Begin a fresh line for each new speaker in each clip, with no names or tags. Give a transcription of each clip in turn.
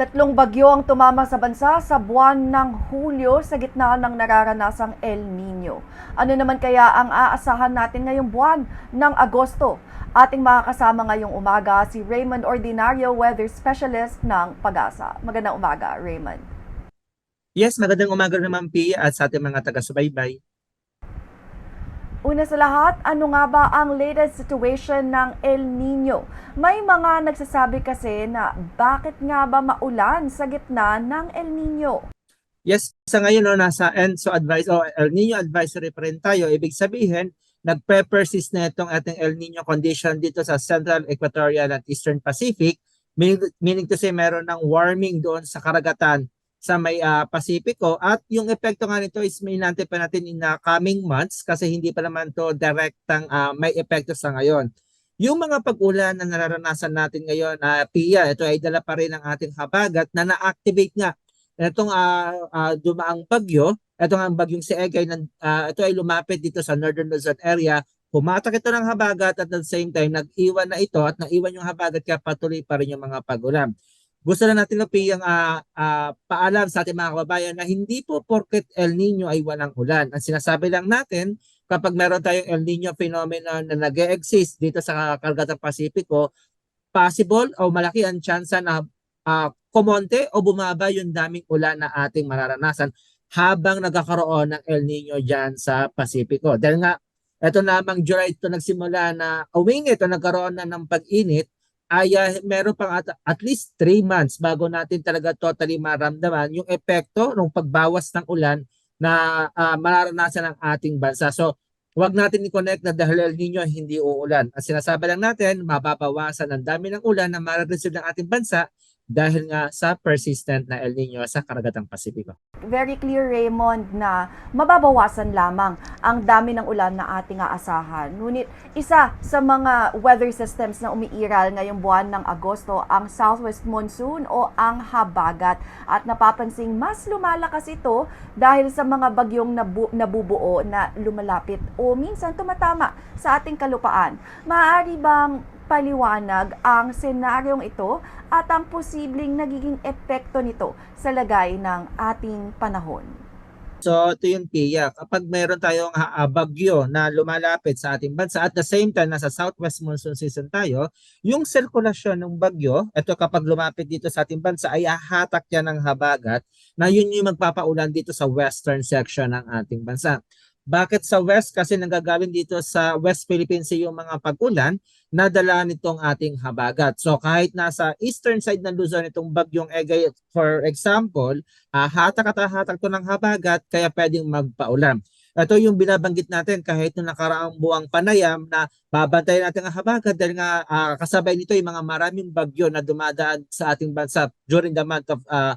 Tatlong bagyo ang tumama sa bansa sa buwan ng Hulyo sa gitna ng nararanasang El Nino. Ano naman kaya ang aasahan natin ngayong buwan ng Agosto? Ating makakasama ngayong umaga si Raymond Ordinario, Weather Specialist ng Pag-asa. Magandang umaga, Raymond.
Yes, magandang umaga naman Pia at sa ating mga taga-subaybay.
Una sa lahat, ano nga ba ang latest situation ng El Nino? May mga nagsasabi kasi na bakit nga ba maulan sa gitna ng El Nino?
Yes, sa ngayon no, nasa ENSO advice o El Nino advisory pa rin tayo. Ibig sabihin, nagpe-persist na itong ating El Nino condition dito sa Central Equatorial at Eastern Pacific. Meaning, meaning to say, meron ng warming doon sa karagatan sa may ah, Pasipiko at yung epekto nga nito is may nante pa natin in the coming months kasi hindi pa naman to direktang ah, may epekto sa ngayon. Yung mga pag-ulan na nararanasan natin ngayon, na Pia, ito ay dala pa rin ng ating habagat na na-activate nga. Itong ah, ah, dumaang bagyo, ito nga ang bagyong si Egay, ah, ito ay lumapit dito sa Northern Luzon area, pumatak ito ng habagat at at the same time, nag-iwan na ito at naiwan yung habagat kaya patuloy pa rin yung mga pag-ulan gusto na natin napiyang uh, uh, paalam sa ating mga kababayan na hindi po porket El Nino ay walang ulan. Ang sinasabi lang natin, kapag meron tayong El Nino phenomenon na nag exist dito sa Karagatan Pasipiko, possible o malaki ang tsansa na uh, kumonte o bumaba yung daming ulan na ating mararanasan habang nagkakaroon ng El Nino dyan sa Pasipiko. Dahil nga, ito namang July ito nagsimula na umingit o nagkaroon na ng pag-init, ay uh, meron pang at, at least 3 months bago natin talaga totally maramdaman yung epekto ng pagbawas ng ulan na uh, mararanasan ng ating bansa. So, huwag natin i-connect na dahil El Nino hindi uulan. Ang sinasabi lang natin, mababawasan ang dami ng ulan na marareceive ng ating bansa dahil nga sa persistent na El Nino sa Karagatang Pasipiko.
Very clear, Raymond, na mababawasan lamang ang dami ng ulan na ating aasahan. Ngunit isa sa mga weather systems na umiiral ngayong buwan ng Agosto ang southwest monsoon o ang habagat. At napapansing mas lumalakas ito dahil sa mga bagyong nabu- nabubuo na lumalapit o minsan tumatama sa ating kalupaan. Maaari bang paliwanag ang senaryong ito at ang posibleng nagiging epekto nito sa lagay ng ating panahon.
So ito yung Pia, kapag meron tayong uh, bagyo na lumalapit sa ating bansa at the same time nasa southwest monsoon season tayo, yung sirkulasyon ng bagyo, ito kapag lumapit dito sa ating bansa ay hahatak yan ng habagat na yun yung magpapaulan dito sa western section ng ating bansa. Bakit sa west? Kasi nanggagaling dito sa West Philippine Sea yung mga pag-ulan na dala nitong ating habagat. So kahit nasa eastern side ng Luzon itong bagyong Egay, for example, uh, hatak at hatak to ng habagat kaya pwedeng magpaulan. Ito yung binabanggit natin kahit nung nakaraang buwang panayam na babantayan natin ang habagat dahil nga uh, kasabay nito yung mga maraming bagyo na dumadaan sa ating bansa during the month of uh,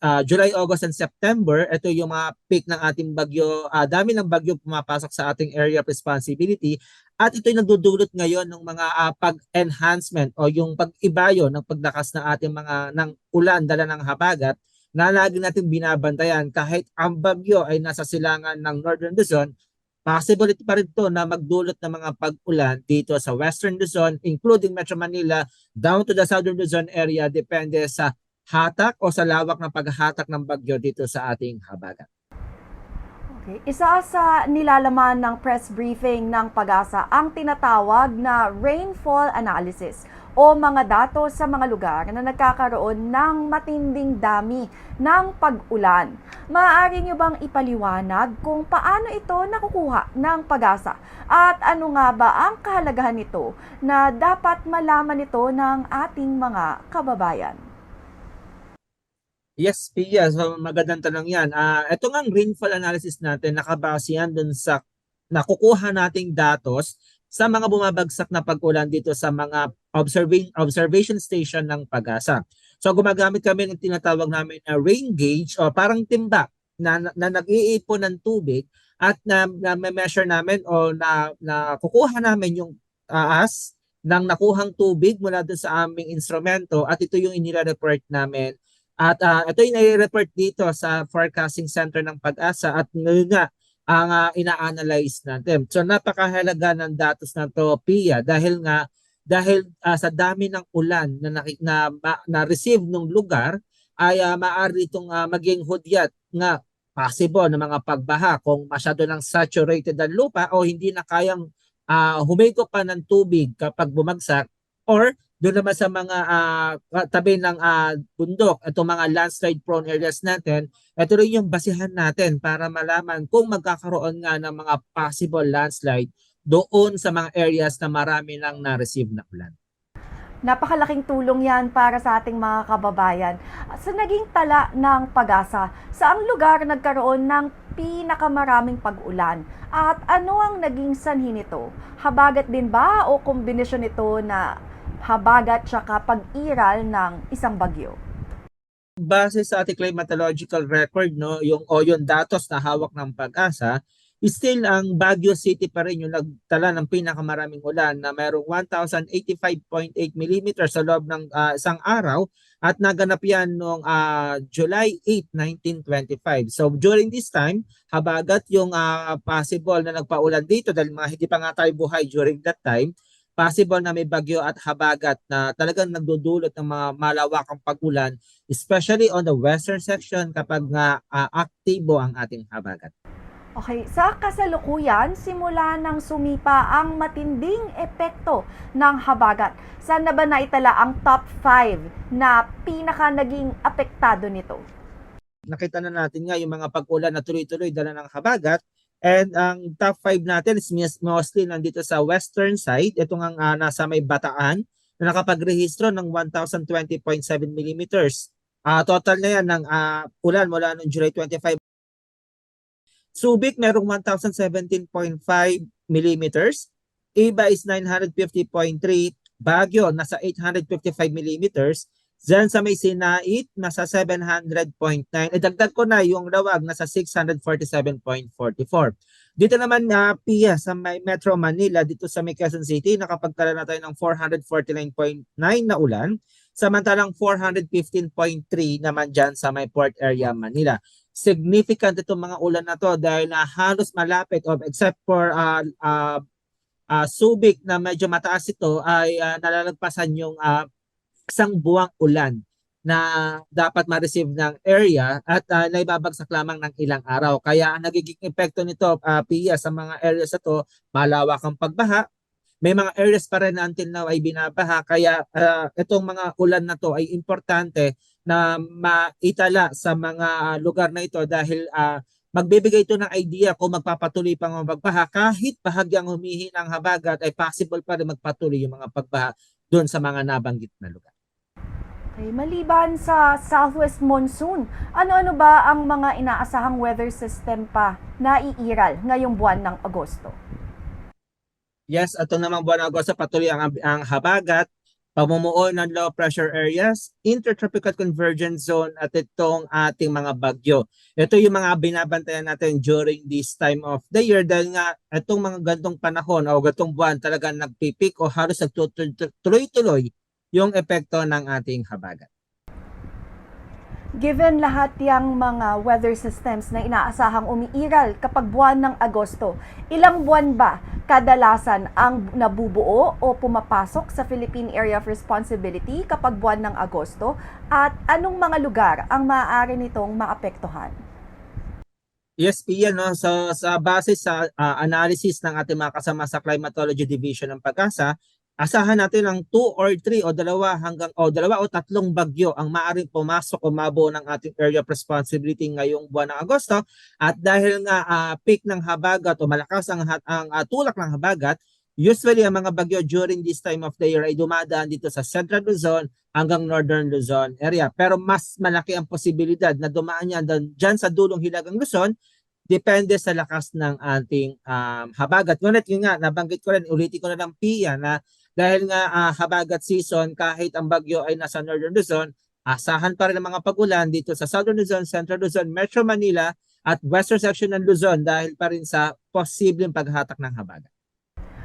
uh, July, August, and September, ito yung mga peak ng ating bagyo, uh, dami ng bagyo pumapasok sa ating area of responsibility. At ito'y nagdudulot ngayon ng mga uh, pag-enhancement o yung pag-ibayo ng paglakas ng ating mga ng ulan dala ng habagat na lagi natin binabantayan. Kahit ang bagyo ay nasa silangan ng Northern Luzon, possibility pa rin ito na magdulot ng mga pag-ulan dito sa Western Luzon, including Metro Manila, down to the Southern Luzon area, depende sa hatak o sa lawak ng paghahatak ng bagyo dito sa ating habagat.
Okay. Isa sa nilalaman ng press briefing ng pag-asa ang tinatawag na rainfall analysis o mga datos sa mga lugar na nagkakaroon ng matinding dami ng pag-ulan. Maaari nyo bang ipaliwanag kung paano ito nakukuha ng pag-asa? At ano nga ba ang kahalagahan nito na dapat malaman ito ng ating mga kababayan?
Yes, Pia. So magandang tanong yan. Uh, ito nga rainfall analysis natin, nakabase yan dun sa nakukuha nating datos sa mga bumabagsak na pag-ulan dito sa mga observing, observation station ng pag-asa. So gumagamit kami ng tinatawag namin na rain gauge o parang timba na, na, na nag-iipon ng tubig at na, na measure namin o na, na kukuha namin yung taas ng nakuhang tubig mula doon sa aming instrumento at ito yung inira-report namin at uh, ito yung nai-report dito sa forecasting center ng pag-asa at ngayon nga ang uh, ina-analyze natin. So napakahalaga ng datos na to PIA dahil nga dahil uh, sa dami ng ulan na na, na, na receive ng lugar ay uh, maaari itong uh, maging hudyat nga possible na mga pagbaha kung masyado ng saturated ang lupa o hindi na kayang uh, humigop pa ng tubig kapag bumagsak or doon naman sa mga uh, tabi ng uh, bundok, itong mga landslide prone areas natin, ito rin yung basihan natin para malaman kung magkakaroon nga ng mga possible landslide doon sa mga areas na marami lang na-receive na ulan.
Napakalaking tulong yan para sa ating mga kababayan. Sa naging tala ng pag-asa, saang lugar nagkaroon ng pinakamaraming pag-ulan? At ano ang naging sanhi nito? Habagat din ba o kombinasyon nito na habagat tsaka pag-iral ng isang bagyo?
Base sa ating climatological record, no, yung o yung datos na hawak ng pag-asa, still ang Baguio City pa rin yung nagtala ng pinakamaraming ulan na mayroong 1,085.8 mm sa loob ng uh, isang araw at naganap yan noong uh, July 8, 1925. So during this time, habagat yung uh, possible na nagpaulan dito dahil mga hindi pa nga tayo buhay during that time, possible na may bagyo at habagat na talagang nagdudulot ng mga malawakang pagulan, especially on the western section kapag nga uh, aktibo ang ating habagat.
Okay, sa kasalukuyan, simula nang sumipa ang matinding epekto ng habagat. Saan na ba naitala ang top 5 na pinaka naging apektado nito?
Nakita na natin nga yung mga pag-ulan na tuloy-tuloy dala ng habagat And ang top 5 natin is mostly nandito sa western side. Ito nga uh, nasa may bataan na nakapagrehistro ng 1,020.7 mm. Uh, total na yan ng uh, ulan mula noong July 25. Subic merong 1,017.5 mm. Iba is 950.3. Baguio nasa 855 mm. Diyan sa may Sinait, nasa 700.9. Idagdag ko na yung lawag, nasa 647.44. Dito naman na uh, PIA sa may Metro Manila, dito sa may Quezon City, nakapagtala na tayo ng 449.9 na ulan. Samantalang 415.3 naman dyan sa may port area Manila. Significant itong mga ulan na to dahil na halos malapit of except for uh, uh, uh, Subic na medyo mataas ito ay uh, nalalagpasan yung uh, isang buwang ulan na dapat ma-receive ng area at uh, naibabagsak lamang ng ilang araw. Kaya ang nagiging epekto nito, uh, Pia, sa mga areas ito, malawak ang pagbaha. May mga areas pa rin na until now ay binabaha. Kaya uh, itong mga ulan na to ay importante na maitala sa mga lugar na ito dahil uh, magbibigay ito ng idea kung magpapatuloy pang mga pagbaha. Kahit bahagyang humihin ang habagat ay possible pa rin magpatuloy yung mga pagbaha doon sa mga nabanggit na lugar.
Okay, maliban sa southwest monsoon, ano-ano ba ang mga inaasahang weather system pa na iiral ngayong buwan ng Agosto?
Yes, ito namang buwan ng Agosto patuloy ang, ang habagat, pamumuo ng low pressure areas, intertropical convergence zone at itong ating mga bagyo. Ito yung mga binabantayan natin during this time of the year dahil nga itong mga gantong panahon o gantong buwan talagang nagpipik o halos nagtutuloy-tuloy yung epekto ng ating habagat.
Given lahat yung mga weather systems na inaasahang umiiral kapag buwan ng Agosto, ilang buwan ba kadalasan ang nabubuo o pumapasok sa Philippine Area of Responsibility kapag buwan ng Agosto? At anong mga lugar ang maaari nitong maapektuhan?
Yes, Pia, no? So, sa base sa uh, analysis ng ating mga kasama sa Climatology Division ng Pag-asa, asahan natin ng 2 or 3 o dalawa hanggang o dalawa o tatlong bagyo ang maaring pumasok o mabuo ng ating area of responsibility ngayong buwan ng Agosto at dahil nga uh, peak ng habagat o malakas ang, ang uh, tulak ng habagat usually ang mga bagyo during this time of the year ay dumadaan dito sa Central Luzon hanggang Northern Luzon area pero mas malaki ang posibilidad na dumaan yan dyan sa dulong Hilagang Luzon depende sa lakas ng ating um, habagat. Ngunit yun nga, nabanggit ko rin, ulitin ko na lang PIA na dahil nga uh, habagat season kahit ang bagyo ay nasa Northern Luzon, asahan pa rin ang mga pagulan dito sa Southern Luzon, Central Luzon, Metro Manila at Western section ng Luzon dahil pa rin sa posibleng paghatak ng habagat.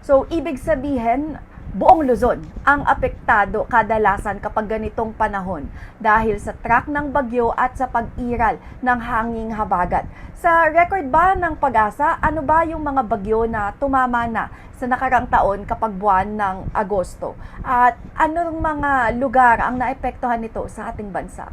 So, ibig sabihin, buong Luzon ang apektado kadalasan kapag ganitong panahon dahil sa track ng bagyo at sa pag-iral ng hanging habagat. Sa record ba ng pag-asa, ano ba yung mga bagyo na tumama na sa nakarang taon kapag buwan ng Agosto? At anong mga lugar ang naepektuhan nito sa ating bansa?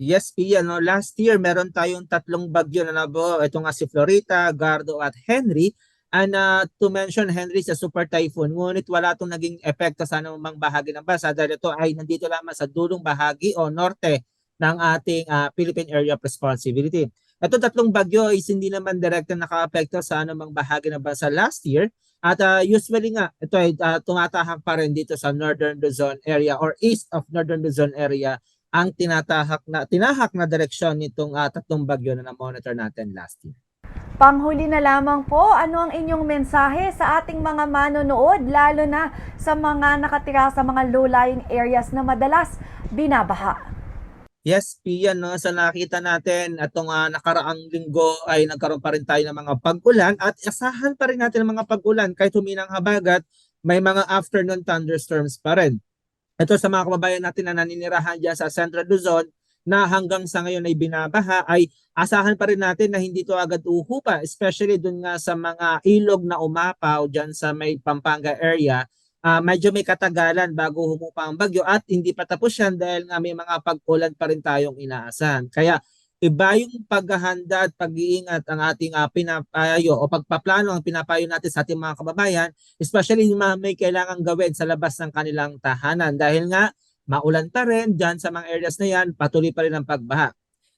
Yes, Pia, no? Last year, meron tayong tatlong bagyo na nabuo. Ito nga si Florita, Gardo at Henry. And uh, to mention Henry sa super typhoon, ngunit wala itong naging epekto sa anumang bahagi ng bansa dahil ito ay nandito lamang sa dulong bahagi o norte ng ating uh, Philippine Area of Responsibility. Ito tatlong bagyo is hindi naman direkta naka-apekto sa anumang bahagi ng bansa last year. At uh, usually nga, ito ay uh, tumatahak pa rin dito sa Northern Luzon area or east of Northern Luzon area ang tinatahak na tinahak na direksyon nitong uh, tatlong bagyo na na-monitor natin last year.
Panghuli na lamang po, ano ang inyong mensahe sa ating mga manonood, lalo na sa mga nakatira sa mga low-lying areas na madalas binabaha?
Yes, Pia, no, sa nakita natin atong uh, nakaraang linggo ay nagkaroon pa rin tayo ng mga pag-ulan at asahan pa rin natin ang mga pag-ulan kahit huminang habagat, may mga afternoon thunderstorms pa rin. Ito sa mga kababayan natin na naninirahan dyan sa Central Luzon na hanggang sa ngayon ay binabaha ay asahan pa rin natin na hindi to agad uhupa especially dun nga sa mga ilog na umapaw dyan sa may Pampanga area uh, medyo may katagalan bago humupa ang bagyo at hindi pa tapos yan dahil nga may mga pag-ulan pa rin tayong inaasahan. Kaya iba yung paghahanda at pag-iingat ang ating uh, pinapayo o pagpaplano ang pinapayo natin sa ating mga kababayan, especially yung mga may kailangan gawin sa labas ng kanilang tahanan dahil nga maulan pa rin dyan sa mga areas na yan, patuloy pa rin ang pagbaha.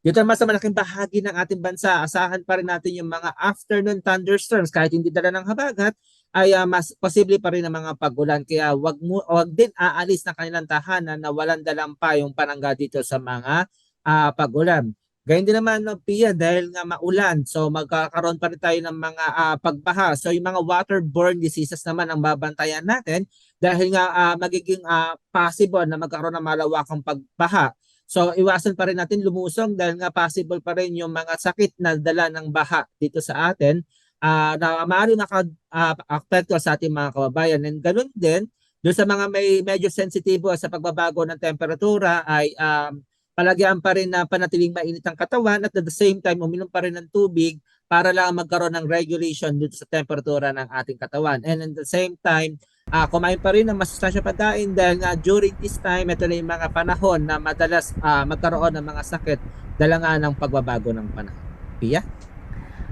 Dito naman sa malaking bahagi ng ating bansa, asahan pa rin natin yung mga afternoon thunderstorms kahit hindi dala ng habagat, ay uh, mas posible pa rin ang mga pagulan. Kaya wag, mo, wag din aalis ng kanilang tahanan na walang dalang pa yung panangga dito sa mga uh, pagulan. Gayun din naman no, Pia, dahil nga maulan, so magkakaroon pa rin tayo ng mga uh, pagbaha. So yung mga waterborne diseases naman ang babantayan natin dahil nga uh, magiging uh, possible na magkaroon ng malawakang pagbaha. So iwasan pa rin natin lumusong dahil nga possible pa rin yung mga sakit na dala ng baha dito sa atin uh, na maaari naka-apekto uh, sa ating mga kababayan. And ganun din, doon sa mga may medyo sensitibo sa pagbabago ng temperatura ay um, palagyan pa rin na panatiling mainit ang katawan at at the same time uminom pa rin ng tubig para lang magkaroon ng regulation dito sa temperatura ng ating katawan. And at the same time, uh, kumain pa rin ng masustansya pagkain dahil nga during this time, ito na yung mga panahon na madalas uh, magkaroon ng mga sakit dala nga ng pagbabago ng panahon. Pia?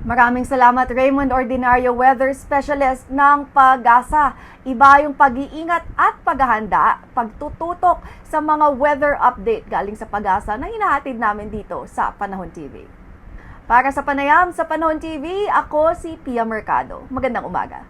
Maraming salamat Raymond Ordinario Weather Specialist ng Pag-asa. Iba yung pag-iingat at paghahanda, pagtututok sa mga weather update galing sa Pag-asa na hinahatid namin dito sa Panahon TV. Para sa Panayam sa Panahon TV, ako si Pia Mercado. Magandang umaga.